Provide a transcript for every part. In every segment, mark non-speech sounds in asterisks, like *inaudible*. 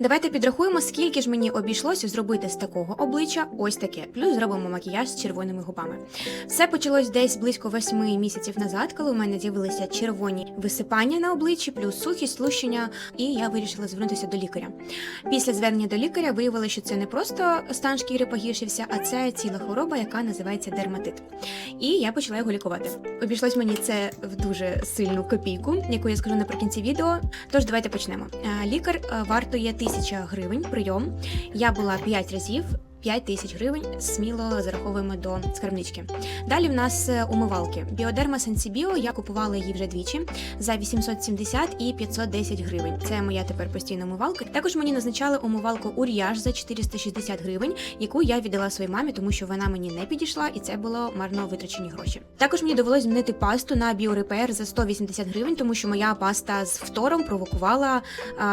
Давайте підрахуємо, скільки ж мені обійшлося зробити з такого обличчя ось таке. Плюс зробимо макіяж з червоними губами. Все почалось десь близько восьми місяців назад, коли у мене з'явилися червоні висипання на обличчі, плюс сухість, лущення, і я вирішила звернутися до лікаря. Після звернення до лікаря виявилося, що це не просто стан шкіри погіршився, а це ціла хвороба, яка називається дерматит. І я почала його лікувати. Обійшлось мені це в дуже сильну копійку, яку я скажу наприкінці відео. Тож давайте почнемо. Е, Лікар е, вартує 1000 гривень прийом. Я була 5 разів. 5 тисяч гривень сміло зараховуємо до скарбнички. Далі в нас е, умивалки. Біодерма Сенсібіо я купувала її вже двічі за 870 і 510 гривень. Це моя тепер постійна умивалка. Також мені назначали умивалку Ур'яж за 460 гривень, яку я віддала своїй мамі, тому що вона мені не підійшла, і це було марно витрачені гроші. Також мені довелось змінити пасту на біорепер за 180 гривень, тому що моя паста з фтором провокувала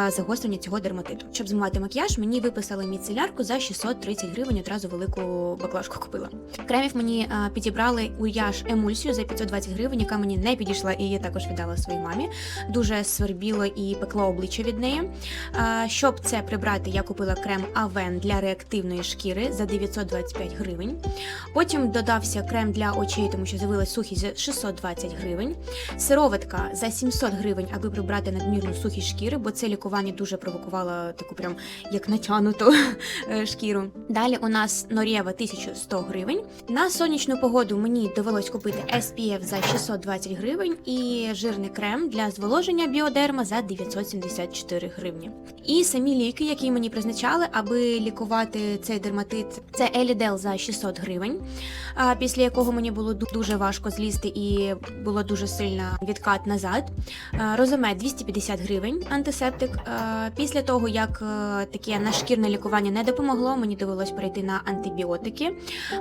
загострення цього дерматиту. Щоб змивати макіяж, мені виписали міцелярку за 630 гривень. Одразу велику баклажку купила. Кремів мені а, підібрали ур'яж емульсію за 520 гривень, яка мені не підійшла, і я також віддала своїй мамі. Дуже свербіло і пекло обличчя від неї. А, щоб це прибрати, я купила крем Авен для реактивної шкіри за 925 гривень. Потім додався крем для очей, тому що з'явилась сухість за 620 гривень. Сироватка за 700 гривень, аби прибрати надмірну сухість шкіри, бо це лікування дуже провокувало таку прям як натянуту *laughs* е, шкіру. Далі у нас Норєва 1100 гривень. На сонячну погоду мені довелось купити SPF за 620 гривень і жирний крем для зволоження біодерма за 974 гривні. І самі ліки, які мені призначали, аби лікувати цей дерматит, це Елідел за 600 гривень, після якого мені було дуже важко злізти і було дуже сильно відкат назад. А, Розоме 250 гривень антисептик. Після того, як е, таке нашкірне лікування не допомогло, мені довелось перейти на антибіотики.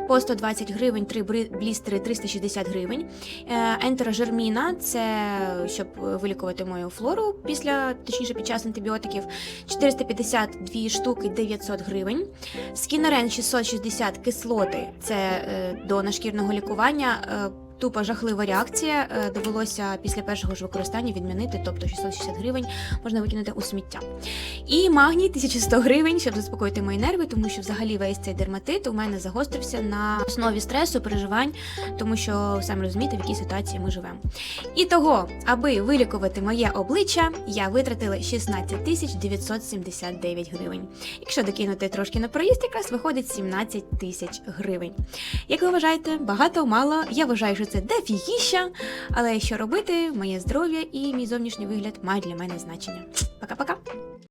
По 120 гривень, 3 блістери 360 гривень. Е, Ентерожерміна це щоб вилікувати мою флору після, точніше, під час антибіотиків. 452 штуки 900 гривень. Скінерен 660 кислоти це е, до нашкірного лікування. Тупо жахлива реакція. Е, Довелося після першого ж використання відмінити, тобто 660 гривень можна викинути у сміття. І магній 1100 гривень, щоб заспокоїти мої нерви, тому що взагалі весь цей дерматит у мене загострився на основі стресу, переживань, тому що самі розумієте, в якій ситуації ми живемо. І того, аби вилікувати моє обличчя, я витратила 16 тисяч 979 гривень. Якщо докинути трошки на проїзд, якраз виходить 17 тисяч гривень. Як ви вважаєте, багато, мало? Я вважаю, що це дефігіща, але що робити, моє здоров'я і мій зовнішній вигляд мають для мене значення. Пока-пока!